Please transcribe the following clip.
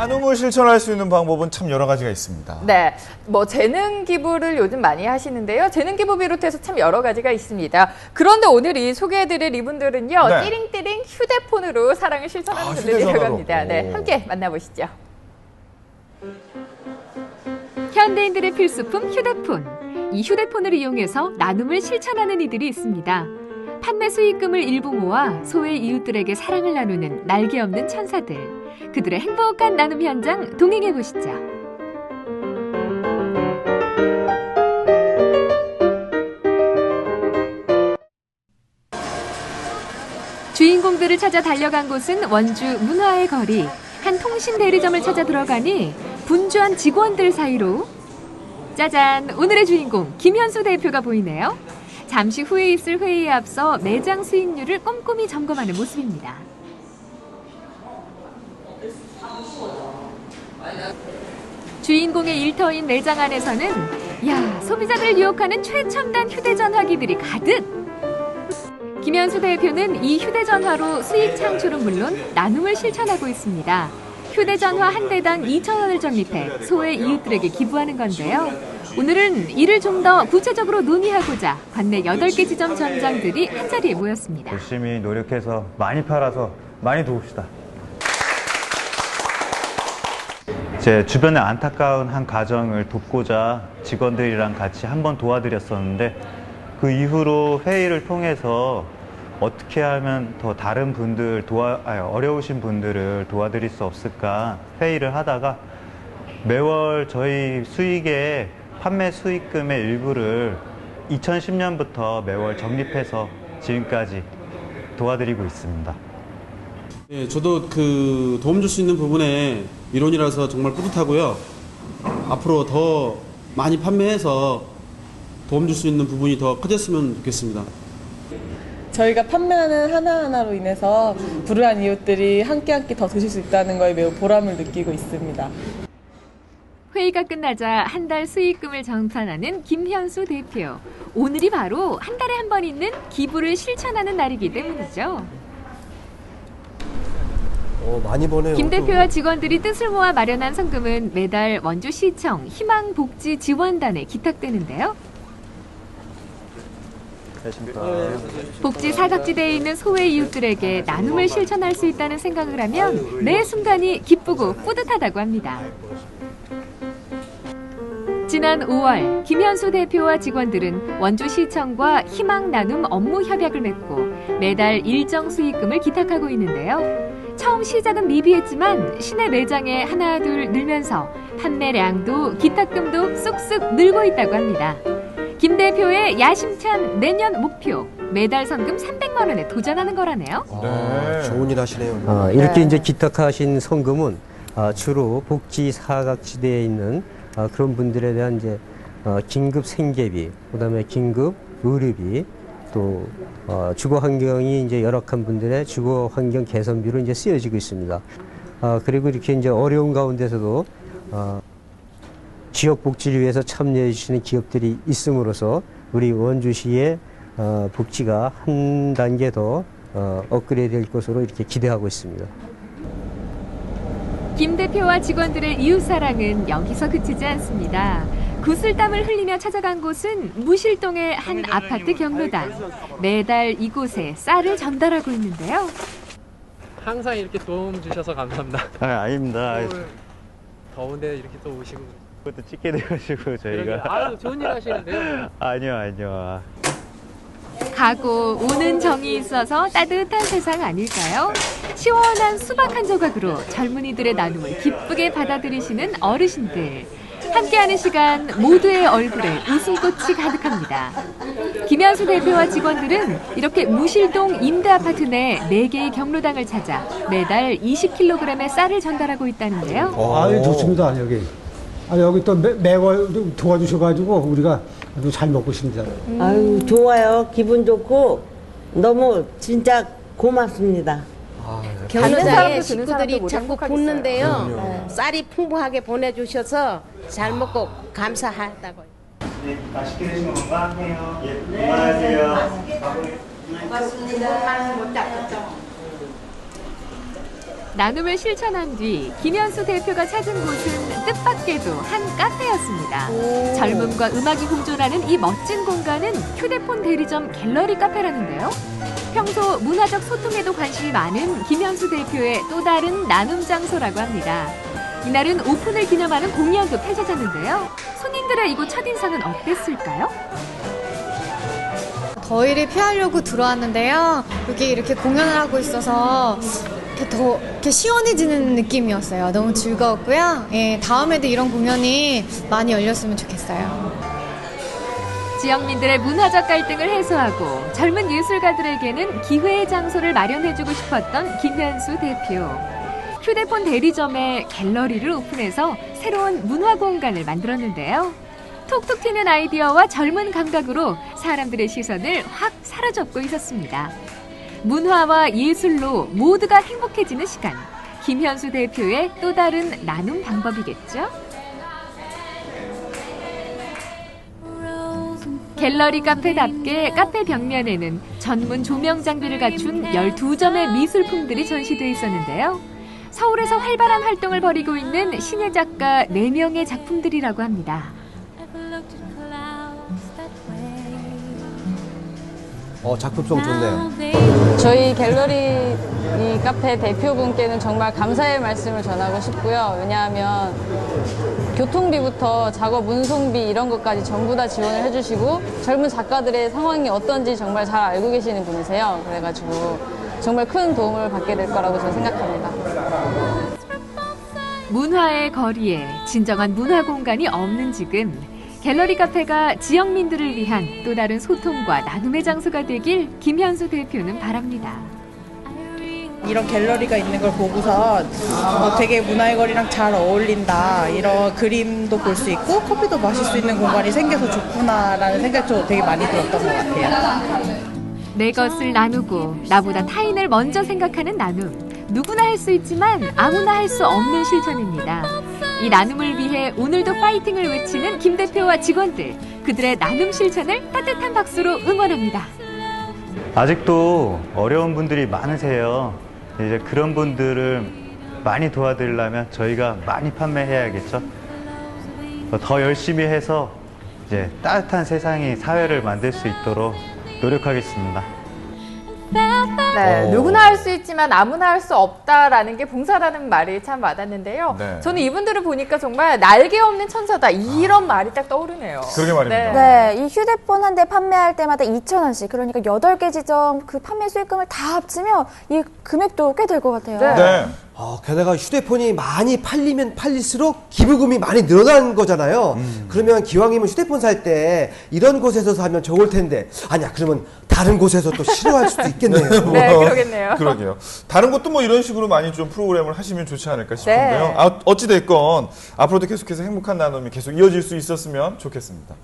나눔을 실천할 수 있는 방법은 참 여러 가지가 있습니다. 네, 뭐 재능 기부를 요즘 많이 하시는데요. 재능 기부 비롯해서 참 여러 가지가 있습니다. 그런데 오늘 이 소개해드릴 이분들은요, 네. 띠링띠링 휴대폰으로 사랑을 실천하는 아, 분들이라고. 합니다. 네, 오. 함께 만나보시죠. 현대인들의 필수품 휴대폰. 이 휴대폰을 이용해서 나눔을 실천하는 이들이 있습니다. 판매 수익금을 일부 모아 소외 이웃들에게 사랑을 나누는 날개 없는 천사들. 그들의 행복한 나눔 현장 동행해 보시죠. 주인공들을 찾아 달려간 곳은 원주 문화의 거리. 한 통신 대리점을 찾아 들어가니 분주한 직원들 사이로 짜잔 오늘의 주인공 김현수 대표가 보이네요. 잠시 후에 있을 회의에 앞서 매장 수익률을 꼼꼼히 점검하는 모습입니다. 주인공의 일터인 매장 안에서는 야 소비자들을 유혹하는 최첨단 휴대전화기들이 가득. 김현수 대표는 이 휴대전화로 수익 창출은 물론 나눔을 실천하고 있습니다. 휴대전화 한 대당 2,000원을 적립해 소외 이웃들에게 기부하는 건데요. 오늘은 이를 좀 더 구체적으로 논의하고자 관내 8개 지점 점장들이 한자리에 모였습니다. 열심히 노력해서 많이 팔아서 많이 도웁시다. 제 주변에 안타까운 한 가정을 돕고자 직원들이랑 같이 한번 도와드렸었는데 그 이후로 회의를 통해서 어떻게 하면 더 다른 분들 도와 아니, 어려우신 분들을 도와드릴 수 없을까 회의를 하다가 매월 저희 수익의 판매 수익금의 일부를 2010년부터 매월 적립해서 지금까지 도와드리고 있습니다. 예, 저도 그 도움 줄 수 있는 부분에 일원이라서 정말 뿌듯하고요. 앞으로 더 많이 판매해서 도움 줄 수 있는 부분이 더 커졌으면 좋겠습니다. 저희가 판매하는 하나하나로 인해서 불우한 이웃들이 한 끼 한 끼 더 드실 수 있다는 거에 매우 보람을 느끼고 있습니다. 회의가 끝나자 한 달 수익금을 정산하는 김현수 대표. 오늘이 바로 한 달에 한 번 있는 기부를 실천하는 날이기 때문이죠. 어, 많이 버네요. 김 대표와 직원들이 뜻을 모아 마련한 성금은 매달 원주시청 희망복지지원단에 기탁되는데요. 복지 사각지대에 있는 소외 이웃들에게 나눔을 실천할 수 있다는 생각을 하면 매 순간이 기쁘고 뿌듯하다고 합니다. 지난 5월 김현수 대표와 직원들은 원주시청과 희망 나눔 업무 협약을 맺고 매달 일정 수익금을 기탁하고 있는데요. 처음 시작은 미비했지만 시내 매장에 하나 둘 늘면서 판매량도 기탁금도 쑥쑥 늘고 있다고 합니다. 김 대표의 야심찬 내년 목표 매달 성금 300만 원에 도전하는 거라네요. 아, 좋은 일 하시네요. 어, 이렇게 이제 기탁하신 성금은 어, 주로 복지 사각지대에 있는 어, 그런 분들에 대한 이제 어, 긴급 생계비, 그다음에 긴급 의료비, 또 어, 주거 환경이 이제 열악한 분들의 주거 환경 개선비로 이제 쓰여지고 있습니다. 어, 그리고 이렇게 이제 어려운 가운데서도 어, 지역 복지를 위해서 참여해 주시는 기업들이 있음으로써 우리 원주시의 어, 복지가 한 단계 더 어, 업그레이드 될 것으로 이렇게 기대하고 있습니다. 김 대표와 직원들의 이웃 사랑은 여기서 그치지 않습니다. 구슬땀을 흘리며 찾아간 곳은 무실동의 한 아파트 경로당. 매달 이곳에 쌀을 전달하고 있는데요. 항상 이렇게 도움 주셔서 감사합니다. 아, 아닙니다. 더운데 이렇게 또 오시고 그것도 찍게 돼가지고. 저희가 아유 좋은 일 하시는데요. 아니요 아니요. 가고 오는 정이 있어서 따뜻한 세상 아닐까요? 시원한 수박 한 조각으로 젊은이들의 나눔을 기쁘게 받아들이시는 어르신들. 함께하는 시간 모두의 얼굴에 웃음꽃이 가득합니다. 김현수 대표와 직원들은 이렇게 무실동 임대아파트 내 4개의 경로당을 찾아 매달 20kg의 쌀을 전달하고 있다는데요. 아유 좋습니다 여기. 아 여기 또 매, 매월 도와주셔가지고 우리가 아주 잘 먹고 있습니다. 아유 좋아요 기분 좋고 너무 진짜 고맙습니다 받는 경로당에 사람도 주는 사람도 식구들이 모두 자꾸 행복하겠어요. 붓는데요. 그럼요. 쌀이 풍부하게 보내주셔서 잘 먹고 감사하다고요. 네, 맛있게 드시면 건강해요. 예, 건강하세요. 고맙습니다. 나눔을 실천한 뒤 김현수 대표가 찾은 곳은 뜻밖에도 한 카페였습니다. 젊음과 음악이 공존하는 이 멋진 공간은 휴대폰 대리점 갤러리 카페라는데요. 평소 문화적 소통에도 관심이 많은 김현수 대표의 또 다른 나눔 장소라고 합니다. 이날은 오픈을 기념하는 공연도 펼쳐졌는데요. 손님들의 이곳 첫인상은 어땠을까요? 더위를 피하려고 들어왔는데요. 여기 이렇게 공연을 하고 있어서 이렇게 더 이렇게 시원해지는 느낌이었어요. 너무 즐거웠고요. 예, 다음에도 이런 공연이 많이 열렸으면 좋겠어요. 지역민들의 문화적 갈등을 해소하고 젊은 예술가들에게는 기회의 장소를 마련해주고 싶었던 김현수 대표. 휴대폰 대리점에 갤러리를 오픈해서 새로운 문화 공간을 만들었는데요. 톡톡 튀는 아이디어와 젊은 감각으로 사람들의 시선을 확 사로잡고 있었습니다. 문화와 예술로 모두가 행복해지는 시간. 김현수 대표의 또 다른 나눔 방법이겠죠? 갤러리 카페답게 카페 벽면에는 전문 조명 장비를 갖춘 12점의 미술품들이 전시되어 있었는데요. 서울에서 활발한 활동을 벌이고 있는 신예 작가 4명의 작품들이라고 합니다. 어, 작품성 좋네요. 저희 갤러리 이 카페 대표분께는 정말 감사의 말씀을 전하고 싶고요. 왜냐하면 교통비부터 작업 운송비 이런 것까지 전부 다 지원을 해주시고 젊은 작가들의 상황이 어떤지 정말 잘 알고 계시는 분이세요. 그래가지고 정말 큰 도움을 받게 될 거라고 저는 생각합니다. 문화의 거리에 진정한 문화 공간이 없는 지금 갤러리 카페가 지역민들을 위한 또 다른 소통과 나눔의 장소가 되길 김현수 대표는 바랍니다. 이런 갤러리가 있는 걸 보고서 어, 되게 문화의 거리랑 잘 어울린다. 이런 그림도 볼 수 있고 커피도 마실 수 있는 공간이 생겨서 좋구나라는 생각도 되게 많이 들었던 것 같아요. 내 것을 나누고 나보다 타인을 먼저 생각하는 나눔. 누구나 할 수 있지만 아무나 할 수 없는 실천입니다. 이 나눔을 위해 오늘도 파이팅을 외치는 김 대표와 직원들. 그들의 나눔 실천을 따뜻한 박수로 응원합니다. 아직도 어려운 분들이 많으세요. 이제 그런 분들을 많이 도와드리려면 저희가 많이 판매해야겠죠. 더 열심히 해서 이제 따뜻한 세상이 사회를 만들 수 있도록 노력하겠습니다. 네, 어. 누구나 할 수 있지만 아무나 할 수 없다라는 게 봉사라는 말이 참 와닿는데요. 네. 저는 이분들을 보니까 정말 날개 없는 천사다 이런 말이 딱 떠오르네요. 그러게 말입니다. 네, 이 휴대폰 한 대 판매할 때마다 2,000원씩, 그러니까 8개 지점 그 판매 수익금을 다 합치면 이 금액도 꽤 될 것 같아요. 네. 아, 게다가 휴대폰이 많이 팔리면 팔릴수록 기부금이 많이 늘어나는 거잖아요. 그러면 기왕이면 휴대폰 살 때 이런 곳에서 사면 좋을 텐데 아니야 그러면 다른 곳에서 또 싫어할 수도 있겠네요. 네, 그러겠네요. 그러게요. 다른 것도 뭐 이런 식으로 많이 좀 프로그램을 하시면 좋지 않을까 싶은데요. 네. 아, 어찌됐건 앞으로도 계속해서 행복한 나눔이 계속 이어질 수 있었으면 좋겠습니다.